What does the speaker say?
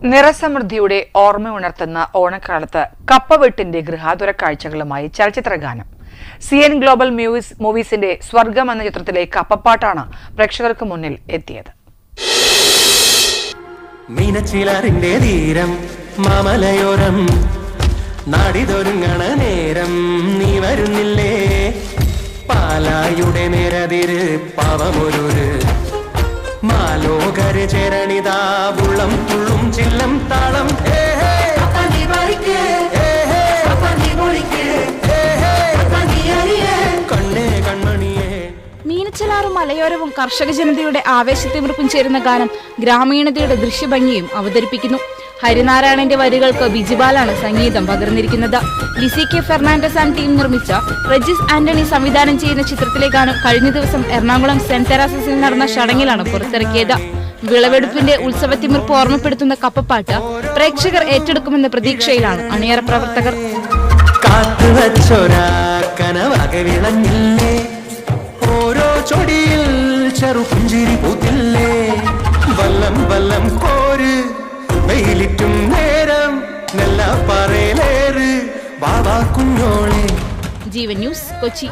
നിറസമൃദ്ധിയുടെ ഓർമ്മ ഉണർത്തുന്ന ഓണക്കാലത്ത് കപ്പവെട്ടിന്റെ ഗൃഹാതുര കാഴ്ചകളുമായി ചലച്ചിത്ര ഗാനം സി എൻ ഗ്ലോബൽ മ്യൂസ് മൂവീസിന്റെ സ്വർഗം എന്ന ചിത്രത്തിലെ കപ്പപ്പാട്ടാണ് പ്രേക്ഷകർക്ക് മുന്നിൽ എത്തിയത്. മീനച്ചിലറിന്റെ തീരം മാമലയോരം നാടിതൊരുങ്ങണ നേരം നീ വരുന്നില്ലേ? പാലായുടെ മീനച്ചിലാറും മലയോരവും കർഷക ജനതയുടെ ആവേശത്തിമിർപ്പും ചേരുന്ന ഗാനം ഗ്രാമീണതയുടെ ദൃശ്യഭംഗിയും അവതരിപ്പിക്കുന്നു. ഹരിനാരായണന്റെ വരികൾക്ക് ബിജിബാലാണ് സംഗീതം പകർന്നിരിക്കുന്നത്. Lissy K Fernandez and team നിർമ്മിച്ച റജിസ് ആന്റണി സംവിധാനം ചെയ്യുന്ന ചിത്രത്തിലെ ഗാനം കഴിഞ്ഞ ദിവസം എറണാകുളം സെന്റ് തെരാസസിൽ നടന്ന ചടങ്ങിലാണ് പുറത്തിറക്കിയത്. വിളവെടുപ്പിന്റെ ഉത്സവത്തിമിർപ്പ് ഓർമ്മപ്പെടുത്തുന്ന കപ്പപ്പാട്ട് പ്രേക്ഷകർ ഏറ്റെടുക്കുമെന്ന പ്രതീക്ഷയിലാണ് അണിയറ പ്രവർത്തകർ. കാത്തു കനവക ചെറു പുഞ്ചിരി പൂത്തില്ലേ? വല്ലം വല്ലം കോര് വെയിലിറ്റും നേരം നല്ല പറയലേറ് ബാബാ കുഞ്ഞോളെ. ജീവൻ ന്യൂസ് കൊച്ചി.